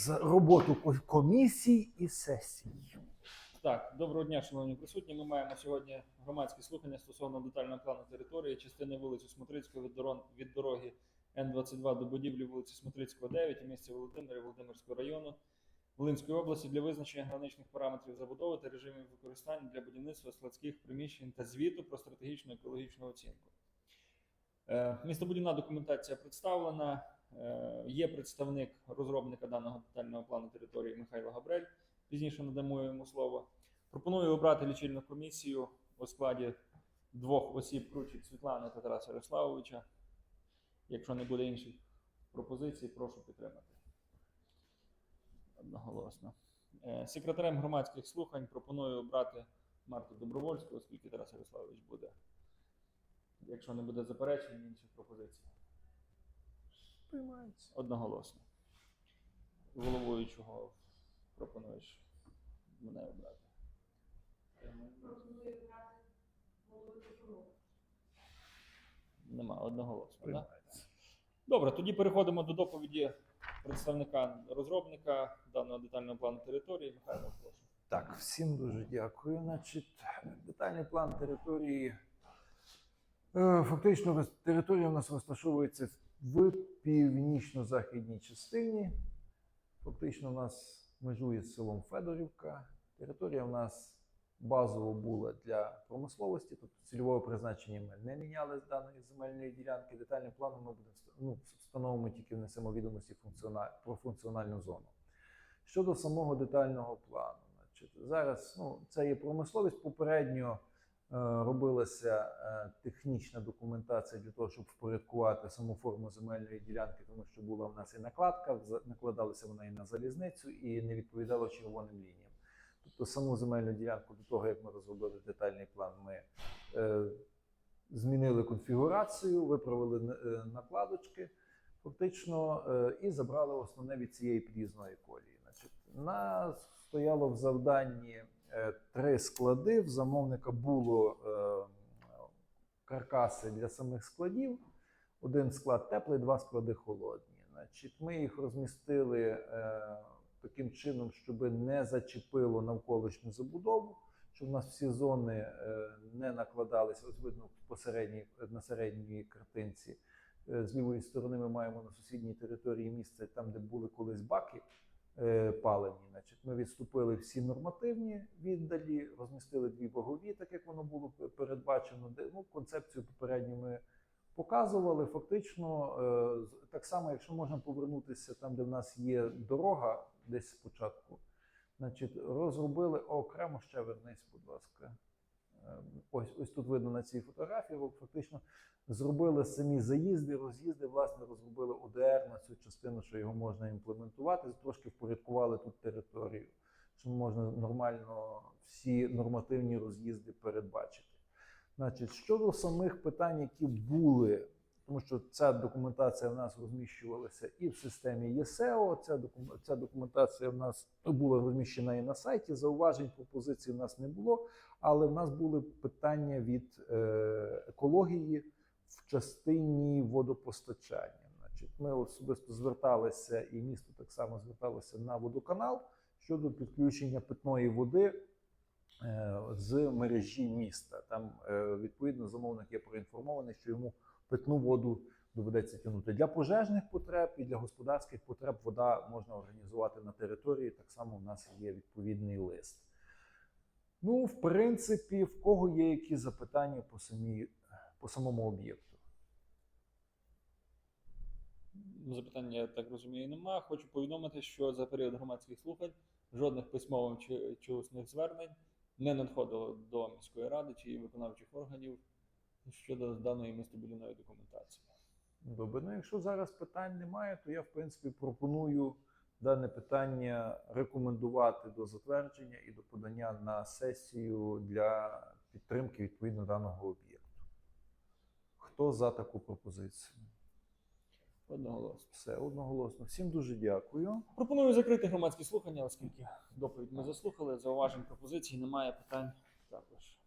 за роботу ко- комісій і сесій. Так, доброго дня, шановні присутні. Ми маємо сьогодні громадські слухання стосовно детального плану території частини вулиці Смотрицької від, від дороги Н-22 до будівлі вулиці Смотрицького, 9 у місті Володимирі Володимирського району Волинської області для визначення граничних параметрів забудови та режимів використання для будівництва складських приміщень та звіту про стратегічну екологічну оцінку. Е, Містобудівна документація представлена. Е, Є представник розробника даного детального плану території Михайло Габрель. Пізніше надамо йому слово. Пропоную обрати лічильну комісію у складі двох осіб Кручик Світлани та Тараса Ярославовича. Якщо не буде інших пропозицій, прошу підтримати. Одноголосно. Е, Секретарем громадських слухань пропоную обрати Марту Добровольську, оскільки Тарас Ярославович буде. Якщо не буде заперечень, інших пропозицій. Приймається. Одноголосно. Головуючого пропонуєш мене обрати. Нема одноголосно. Да? Приймається. Добре, тоді переходимо до доповіді представника розробника даного детального плану території. Михайло, прошу. Так, всім дуже дякую. Значить, детальний план території. Е, Фактично, територія у нас розташовується в північно-західній частині. Фактично, у нас межує з селом Федорівка. Територія у нас базово була для промисловості, тобто цільового призначення ми не міняли з даної земельної ділянки. Детальним планом ми будемо ну, встановимо тільки внесемо відомості функціона- про функціональну зону. Щодо самого детального плану, значить, зараз ну, це є промисловість. Попередньо робилася е, технічна документація для того, щоб впорядкувати саму форму земельної ділянки, тому що була в нас і накладка, накладалася вона і на залізницю, і не відповідала червоним лініям. Тобто саму земельну ділянку до того, як ми розробили детальний план, ми е, змінили конфігурацію, виправили е, накладочки фактично е, і забрали основне від цієї під'їзної колії. Значить, нас стояло в завданні е, три склади. В замовника було е, каркаси для самих складів. Один склад теплий, два склади холодні. Значить, ми їх розмістили е, таким чином, щоб не зачепило навколишню забудову, щоб у нас всі зони е, не накладалися. Ось видно посередній, на середній картинці. Е, З лівої сторони ми маємо на сусідній території місце, там, де були колись баки е, паливні. Значить, ми відступили всі нормативні віддалі, розмістили дві богові, так як воно було передбачено. Де, ну, концепцію попередньо ми показували. Фактично, е, так само, якщо можна повернутися там, де в нас є дорога, десь спочатку, значить, розробили окремо ще вернись, будь ласка. Е, Ось, ось тут видно на цій фотографії. Фактично зробили самі заїзди, роз'їзди, власне, розробили ОДР на цю частину, що його можна імплементувати, трошки впорядкували тут територію, що можна нормально всі нормативні роз'їзди передбачити. Значить, щодо самих питань, які були, тому що ця документація в нас розміщувалася і в системі ЄСЕО, ця, ця документація в нас була розміщена і на сайті. Зауважень пропозицій в нас не було, але в нас були питання від е, екології в частині водопостачання. Ми особисто зверталися, і місто так само зверталося на водоканал щодо підключення питної води е, з мережі міста. Там е, відповідно замовник є проінформований, що йому питну воду доведеться тягнути для пожежних потреб і для господарських потреб. Вода можна організувати на території. Так само у нас є відповідний лист. Ну, в принципі, в кого є які запитання по самій по самому об'єкту? Запитання, я так розумію, нема. Хочу повідомити, що за період громадських слухань жодних письмових чи, чи звернень не надходило до міської ради чи виконавчих органів щодо даної містобудівної документації. Добре, ну якщо зараз питань немає, то я в принципі пропоную дане питання рекомендувати до затвердження і до подання на сесію для підтримки відповідно даного об'єкту. Хто за таку пропозицію? Одноголосно. Все одноголосно. Всім дуже дякую. Пропоную закрити громадські слухання, оскільки доповідь ми заслухали. Зауважень пропозицій немає питань також.